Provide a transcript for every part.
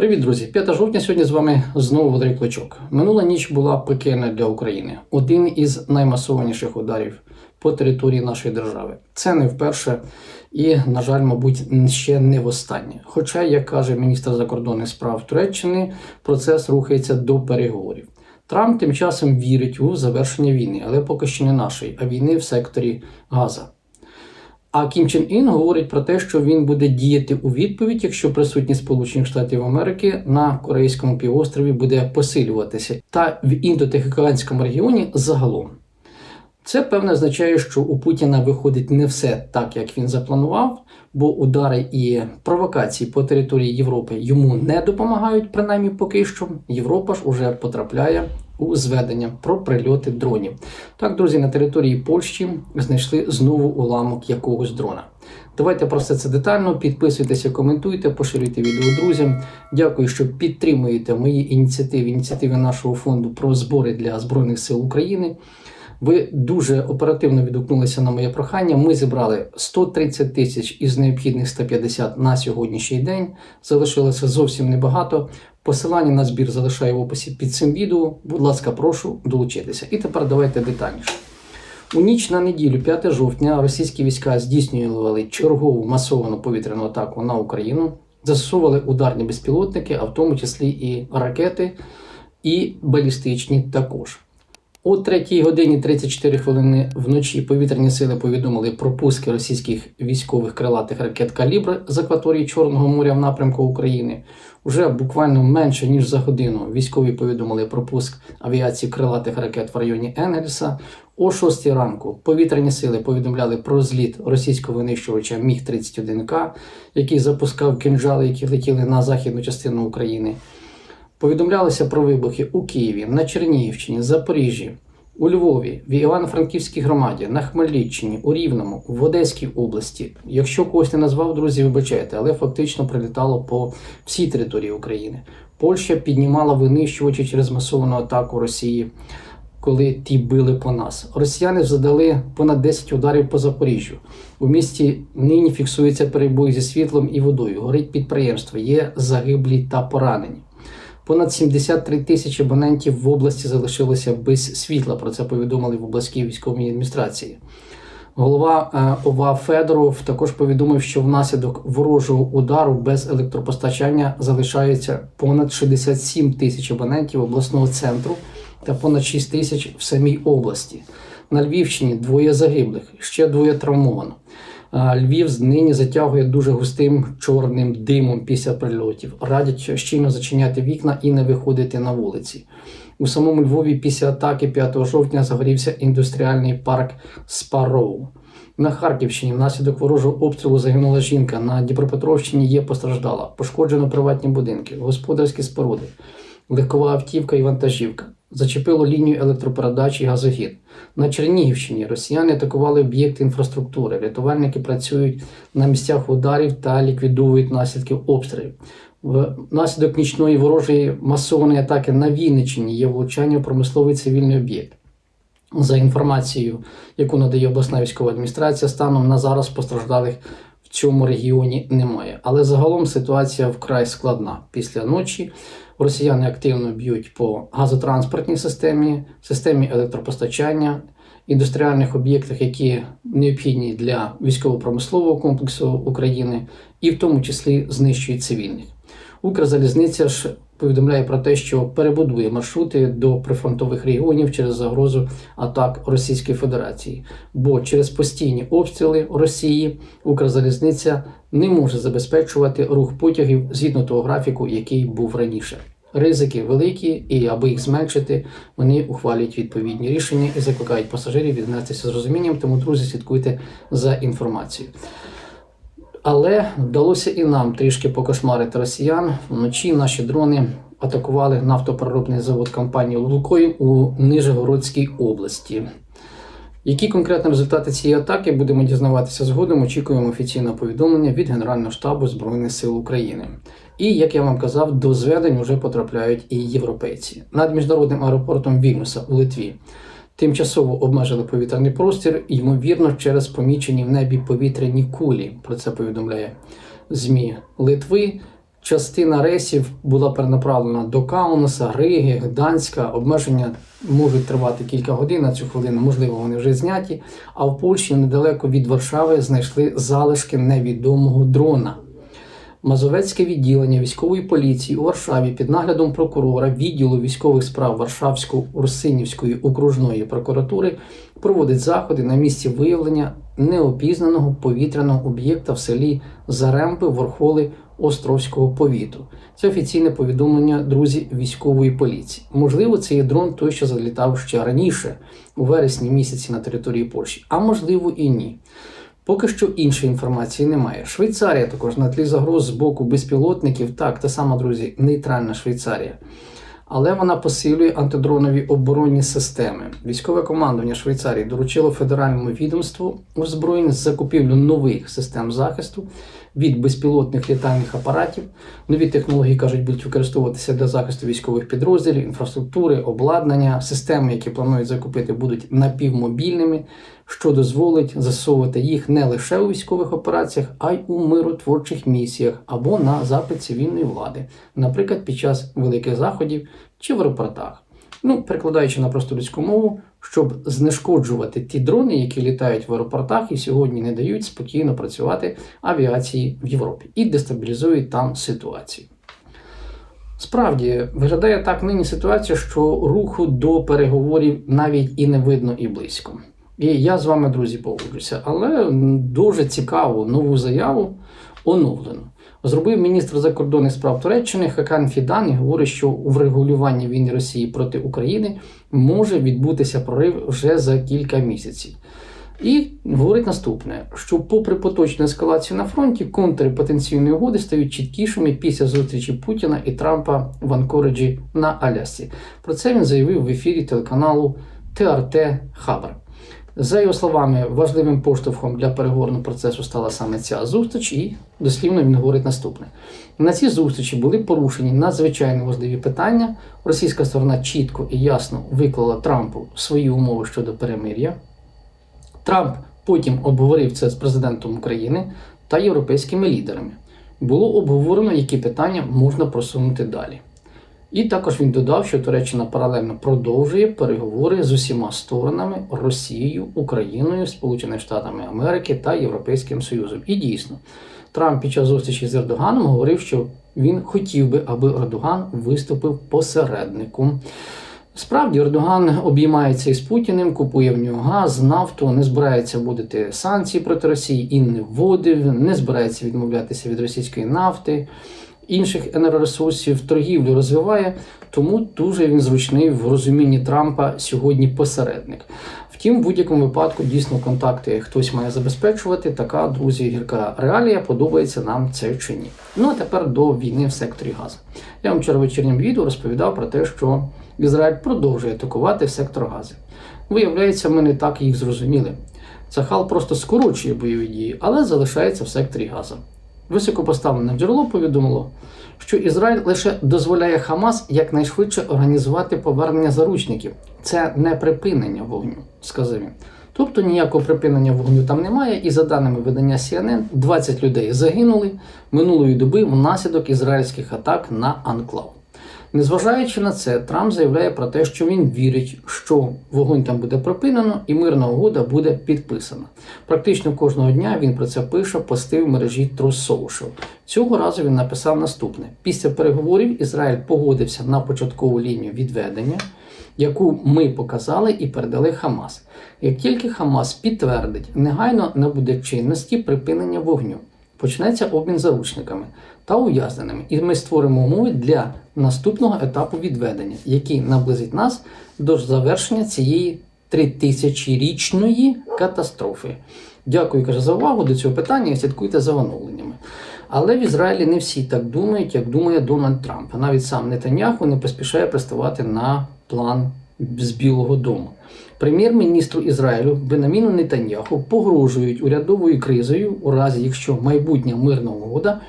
Привіт, друзі! 5 жовтня сьогодні з вами знову Валерій Клочок. Минула ніч була пекельна для України. Один із наймасованіших ударів по території нашої держави. Це не вперше і, на жаль, мабуть, ще не востаннє. Хоча, як каже міністр закордонних справ Туреччини, процес рухається до переговорів. Трамп тим часом вірить у завершення війни, але поки що не нашої, а війни в секторі Газа. А Кім Чен Ін говорить про те, що він буде діяти у відповідь, якщо присутність Сполучених Штатів Америки на Корейському півострові буде посилюватися, та в індотихоокеанському регіоні загалом. Це певне означає, що у Путіна виходить не все так, як він запланував, бо удари і провокації по території Європи йому не допомагають, принаймні поки що. Європа ж уже потрапляє у зведення про прильоти дронів. Так, друзі, на території Польщі знайшли знову уламок якогось дрона. Давайте про все це детально. Підписуйтеся, коментуйте, поширюйте відео друзям. Дякую, що підтримуєте мої ініціативи, ініціативи нашого фонду про збори для Збройних сил України. Ви дуже оперативно відгукнулися на моє прохання. Ми зібрали 130 тисяч із необхідних 150 на сьогоднішній день. Залишилося зовсім небагато. Посилання на збір залишаю в описі під цим відео. Будь ласка, прошу долучитися. І тепер давайте детальніше. У ніч на неділю, 5 жовтня, російські війська здійснювали чергову масовану повітряну атаку на Україну, застосовували ударні безпілотники, а в тому числі і ракети, і балістичні також. О 3 годині 34 хвилини вночі повітряні сили повідомили про пуски російських військових крилатих ракет калібр з акваторії Чорного моря в напрямку України. Уже буквально менше ніж за годину військові повідомили про пуск авіації крилатих ракет в районі Енгельса. О 6 ранку повітряні сили повідомляли про зліт російського винищувача Міг 31 к який запускав кинджали, які летіли на західну частину України. Повідомлялися про вибухи у Києві, на Чернігівщині, Запоріжжі, у Львові, в Івано-Франківській громаді, на Хмельниччині, у Рівному, в Одеській області. Якщо когось не назвав, друзі, вибачайте, але фактично прилітало по всій території України. Польща піднімала винищувачі через масовану атаку Росії, коли ті били по нас. Росіяни задали понад 10 ударів по Запоріжжю. У місті нині фіксується перебої зі світлом і водою. Горить підприємство, є загиблі та поранені. Понад 73 тисячі абонентів в області залишилося без світла. Про це повідомили в обласній військовій адміністрації. Голова е, ОВА Федоров також повідомив, що внаслідок ворожого удару без електропостачання залишається понад 67 тисяч абонентів обласного центру та понад 6 тисяч в самій області. На Львівщині двоє загиблих, ще двоє травмовано. Львів нині затягує дуже густим чорним димом після прильотів. Радять щільно зачиняти вікна і не виходити на вулиці. У самому Львові після атаки 5 жовтня загорівся індустріальний парк Спароу. На Харківщині внаслідок ворожого обстрілу загинула жінка. На Дніпропетровщині є постраждала. Пошкоджено приватні будинки, господарські споруди, легкова автівка і вантажівка. Зачепило лінію електропередач і газогін. На Чернігівщині росіяни атакували об'єкти інфраструктури. Рятувальники працюють на місцях ударів та ліквідовують наслідки обстрілів. Внаслідок нічної ворожої масованої атаки на Вінниччині є влучання в промисловий цивільний об'єкт. За інформацією, яку надає обласна військова адміністрація, станом на зараз постраждалих цьому регіоні немає. Але загалом ситуація вкрай складна. Після ночі росіяни активно б'ють по газотранспортній системі, системі електропостачання, індустріальних об'єктах, які необхідні для військово-промислового комплексу України, і в тому числі знищують цивільних. Укрзалізниця ж повідомляє про те, що перебудує маршрути до прифронтових регіонів через загрозу атак Російської Федерації. Бо через постійні обстріли Росії Укрзалізниця не може забезпечувати рух потягів згідно того графіку, який був раніше. Ризики великі, і аби їх зменшити, вони ухвалюють відповідні рішення і закликають пасажирів віднестися з розумінням. Тому, друзі, слідкуйте за інформацією. Але вдалося і нам трішки покошмарити росіян. Вночі наші дрони атакували нафтопереробний завод компанії Лукойл у Нижегородській області. Які конкретні результати цієї атаки будемо дізнаватися згодом? Очікуємо офіційне повідомлення від Генерального штабу Збройних сил України. І як я вам казав, до зведень вже потрапляють і європейці над міжнародним аеропортом Вільнюса у Литві. Тимчасово обмежили повітряний простір, ймовірно, через помічені в небі повітряні кулі. Про це повідомляє ЗМІ Литви. частина рейсів була перенаправлена до Каунаса, Риги, Гданська. Обмеження можуть тривати кілька годин на цю хвилину, можливо, вони вже зняті. А в Польщі недалеко від Варшави знайшли залишки невідомого дрона. Мазовецьке відділення військової поліції у Варшаві під наглядом прокурора відділу військових справ Варшавсько-Урсинівської окружної прокуратури проводить заходи на місці виявлення неопізнаного повітряного об'єкта в селі Заремби Ворхоли Островського повіту. Це офіційне повідомлення друзі військової поліції. Можливо, це є дрон той, що залітав ще раніше, у вересні місяці на території Польщі, а можливо і ні. Поки що іншої інформації немає. Швейцарія також на тлі загроз з боку безпілотників. Так, та сама, друзі, нейтральна Швейцарія. Але вона посилює антидронові оборонні системи. Військове командування Швейцарії доручило федеральному відомству озброєнь з закупівлю нових систем захисту від безпілотних літальних апаратів. Нові технології кажуть, будуть використовуватися для захисту військових підрозділів, інфраструктури, обладнання. Системи, які планують закупити, будуть напівмобільними, що дозволить засовувати їх не лише у військових операціях, а й у миротворчих місіях або на запит цивільної влади, наприклад, під час великих заходів чи в аеропортах. Ну, перекладаючи на просту людську мову, щоб знешкоджувати ті дрони, які літають в аеропортах і сьогодні не дають спокійно працювати авіації в Європі і дестабілізують там ситуацію. Справді виглядає так нині ситуація, що руху до переговорів навіть і не видно і близько. І я з вами, друзі, погоджуся, але дуже цікаву нову заяву оновлено. Зробив міністр закордонних справ Туреччини Хакан Фідан і говорить, що у врегулюванні війни Росії проти України може відбутися прорив вже за кілька місяців. І говорить наступне: що, попри поточну ескалацію на фронті, контури потенційної угоди стають чіткішими після зустрічі Путіна і Трампа в Анкориджі на Алясці. Про це він заявив в ефірі телеканалу ТРТ Хабар. За його словами, важливим поштовхом для переговорного процесу стала саме ця зустріч, і дослівно він говорить наступне: на цій зустрічі були порушені надзвичайно важливі питання. Російська сторона чітко і ясно виклала Трампу свої умови щодо перемир'я. Трамп потім обговорив це з президентом України та європейськими лідерами. Було обговорено, які питання можна просунути далі. І також він додав, що Туреччина паралельно продовжує переговори з усіма сторонами Росією, Україною, Сполученими Штатами Америки та Європейським Союзом. І дійсно, Трамп під час зустрічі з Ердоганом говорив, що він хотів би, аби Ердоган виступив посередником. Справді, Ердоган обіймається із Путіним, купує в нього газ, нафту, не збирається вводити санкції проти Росії і не вводив, не збирається відмовлятися від російської нафти інших енергоресурсів, торгівлю розвиває, тому дуже він зручний в розумінні Трампа сьогодні посередник. Втім, в будь-якому випадку дійсно контакти хтось має забезпечувати. Така, друзі, гірка реалія подобається нам це чи ні. Ну а тепер до війни в секторі газу. Я вам вчора вечірнім відео розповідав про те, що Ізраїль продовжує атакувати сектор газу. Виявляється, ми не так їх зрозуміли. Цахал просто скорочує бойові дії, але залишається в секторі газу. Високопоставлене джерело повідомило, що Ізраїль лише дозволяє Хамас якнайшвидше організувати повернення заручників. Це не припинення вогню, сказав він. Тобто ніякого припинення вогню там немає, і за даними видання CNN, 20 людей загинули минулої доби внаслідок ізраїльських атак на Анклав. Незважаючи на це, Трамп заявляє про те, що він вірить, що вогонь там буде припинено і мирна угода буде підписана. Практично кожного дня він про це пише, пости в мережі True Social. Цього разу він написав наступне: після переговорів Ізраїль погодився на початкову лінію відведення, яку ми показали і передали Хамас. Як тільки Хамас підтвердить, негайно набуде чинності припинення вогню. Почнеться обмін заручниками та ув'язненими, і ми створимо умови для наступного етапу відведення, який наблизить нас до завершення цієї тритисячорічної катастрофи. Дякую каже, за увагу до цього питання і слідкуйте за оновленнями. Але в Ізраїлі не всі так думають, як думає Дональд Трамп. Навіть сам Нетаньяху не поспішає приставати на план з Білого Дому. Прем'єр-міністру Ізраїлю Бенаміну Нетаньяху погрожують урядовою кризою, у разі якщо майбутня мирна угода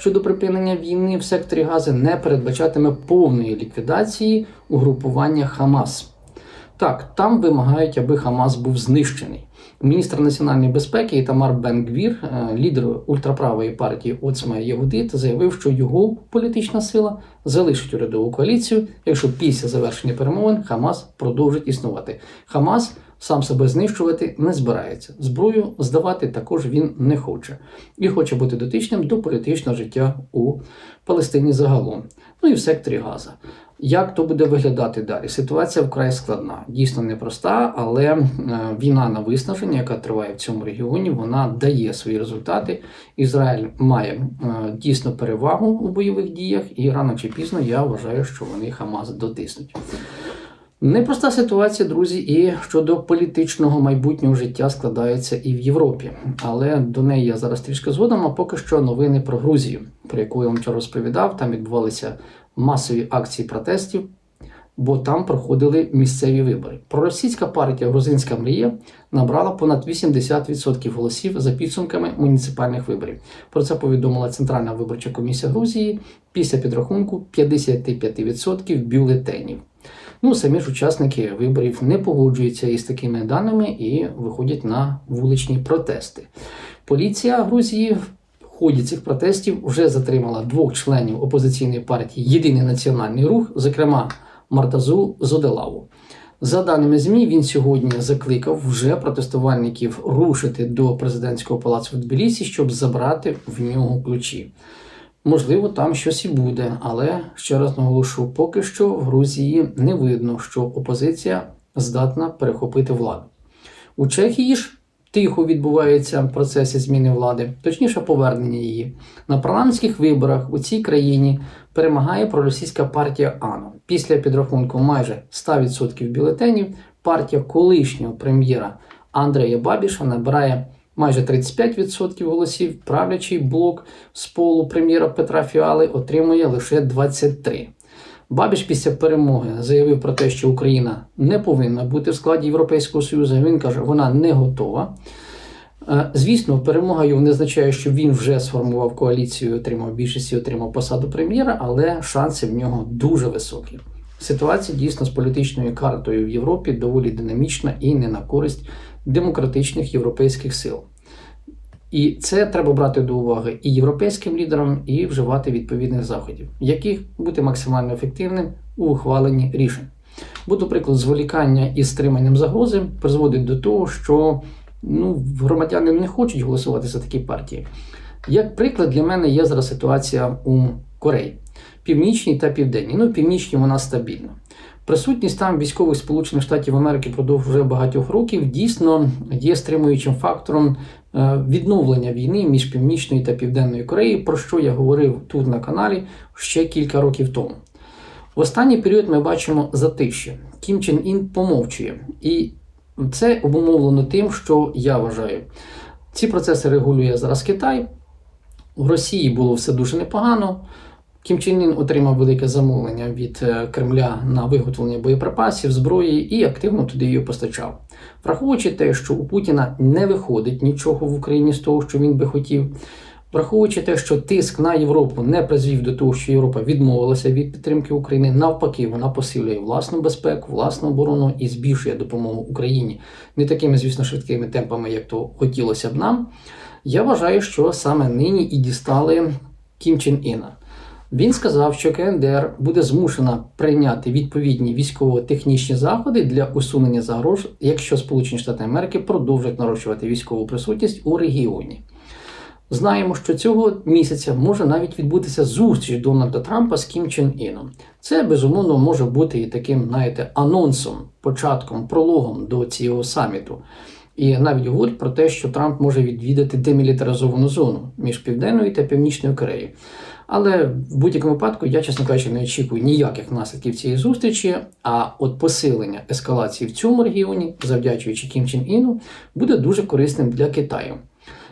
щодо припинення війни в секторі Гази не передбачатиме повної ліквідації угрупування Хамас. Так, там вимагають, аби Хамас був знищений. Міністр національної безпеки Ітамар Бен-Гвір, е, лідер ультраправої партії Оцма Єгудит, заявив, що його політична сила залишить урядову коаліцію, якщо після завершення перемовин Хамас продовжить існувати. Хамас сам себе знищувати не збирається. Зброю здавати також він не хоче і хоче бути дотичним до політичного життя у Палестині загалом, ну і в секторі Газа. Як то буде виглядати далі? Ситуація вкрай складна, дійсно непроста, але е, війна на виснаження, яка триває в цьому регіоні, вона дає свої результати. Ізраїль має е, дійсно перевагу у бойових діях, і рано чи пізно я вважаю, що вони Хамас дотиснуть. Непроста ситуація, друзі, і щодо політичного майбутнього життя складається і в Європі. Але до неї я зараз трішки згодом, а поки що новини про Грузію, про яку я вам вчора розповідав. Там відбувалися масові акції протестів, бо там проходили місцеві вибори. Проросійська партія Грузинська мрія набрала понад 80% голосів за підсумками муніципальних виборів. Про це повідомила Центральна виборча комісія Грузії після підрахунку 55% бюлетенів. Ну, самі ж учасники виборів не погоджуються із такими даними і виходять на вуличні протести. Поліція Грузії ході цих протестів вже затримала двох членів опозиційної партії Єдиний національний рух, зокрема Мартазу Зоделаву. За даними ЗМІ, він сьогодні закликав вже протестувальників рушити до президентського палацу в Тбілісі, щоб забрати в нього ключі. Можливо, там щось і буде, але ще раз наголошу, поки що в Грузії не видно, що опозиція здатна перехопити владу. У Чехії ж тихо відбуваються процеси зміни влади, точніше повернення її. На парламентських виборах у цій країні перемагає проросійська партія АНО. Після підрахунку майже 100% бюлетенів партія колишнього прем'єра Андрея Бабіша набирає майже 35% голосів. Правлячий блок з полу прем'єра Петра Фіали отримує лише 23%. Бабіш після перемоги заявив про те, що Україна не повинна бути в складі Європейського Союзу. Він каже, вона не готова. Е, Звісно, перемога його не означає, що він вже сформував коаліцію, отримав більшість і отримав посаду прем'єра, але шанси в нього дуже високі. Ситуація дійсно з політичною картою в Європі доволі динамічна і не на користь демократичних європейських сил. І це треба брати до уваги і європейським лідерам, і вживати відповідних заходів, яких бути максимально ефективним у ухваленні рішень. Буду приклад зволікання із стриманням загрози призводить до того, що ну, громадяни не хочуть голосувати за такі партії. Як приклад для мене є зараз ситуація у Кореї, північній та південній. Ну, північній вона стабільна. Присутність там військових Сполучених Штатів Америки продовж вже багатьох років дійсно є стримуючим фактором відновлення війни між Північною та Південною Кореєю, про що я говорив тут на каналі ще кілька років тому. В останній період ми бачимо затиші. Кім Чен Ін помовчує. І це обумовлено тим, що я вважаю, ці процеси регулює зараз Китай. У Росії було все дуже непогано. Кім Чен Ін отримав велике замовлення від е, Кремля на виготовлення боєприпасів, зброї і активно туди її постачав. Враховуючи те, що у Путіна не виходить нічого в Україні з того, що він би хотів. Враховуючи те, що тиск на Європу не призвів до того, що Європа відмовилася від підтримки України, навпаки, вона посилює власну безпеку, власну оборону і збільшує допомогу Україні не такими, звісно, швидкими темпами, як то хотілося б нам. Я вважаю, що саме нині і дістали Кім Чен Іна. Він сказав, що КНДР буде змушена прийняти відповідні військово-технічні заходи для усунення загроз, якщо Сполучені Штати Америки продовжать нарощувати військову присутність у регіоні. Знаємо, що цього місяця може навіть відбутися зустріч Дональда Трампа з Кім Чен Іном. Це безумовно може бути і таким, знаєте, анонсом, початком, прологом до цього саміту. І навіть говорять про те, що Трамп може відвідати демілітаризовану зону між Південною та Північною Кореєю. Але в будь-якому випадку я, чесно кажучи, не очікую ніяких наслідків цієї зустрічі. А от посилення ескалації в цьому регіоні, завдячуючи Кім Чен Іну, буде дуже корисним для Китаю,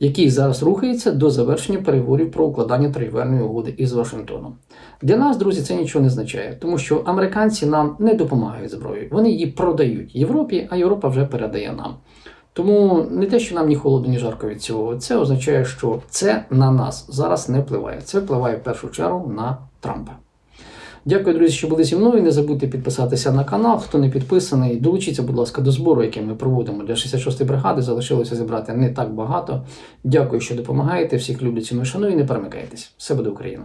який зараз рухається до завершення переговорів про укладання торгівельної угоди із Вашингтоном. Для нас, друзі, це нічого не означає, тому що американці нам не допомагають зброєю, вони її продають Європі, а Європа вже передає нам. Тому не те, що нам ні холодно, ні жарко від цього. Це означає, що це на нас зараз не впливає. Це впливає в першу чергу на Трампа. Дякую, друзі, що були зі мною. Не забудьте підписатися на канал. Хто не підписаний, долучіться, будь ласка, до збору, який ми проводимо для 66-ї бригади. Залишилося зібрати не так багато. Дякую, що допомагаєте. Всіх люблю, ціную, шаную і не перемикайтесь. Все буде Україна!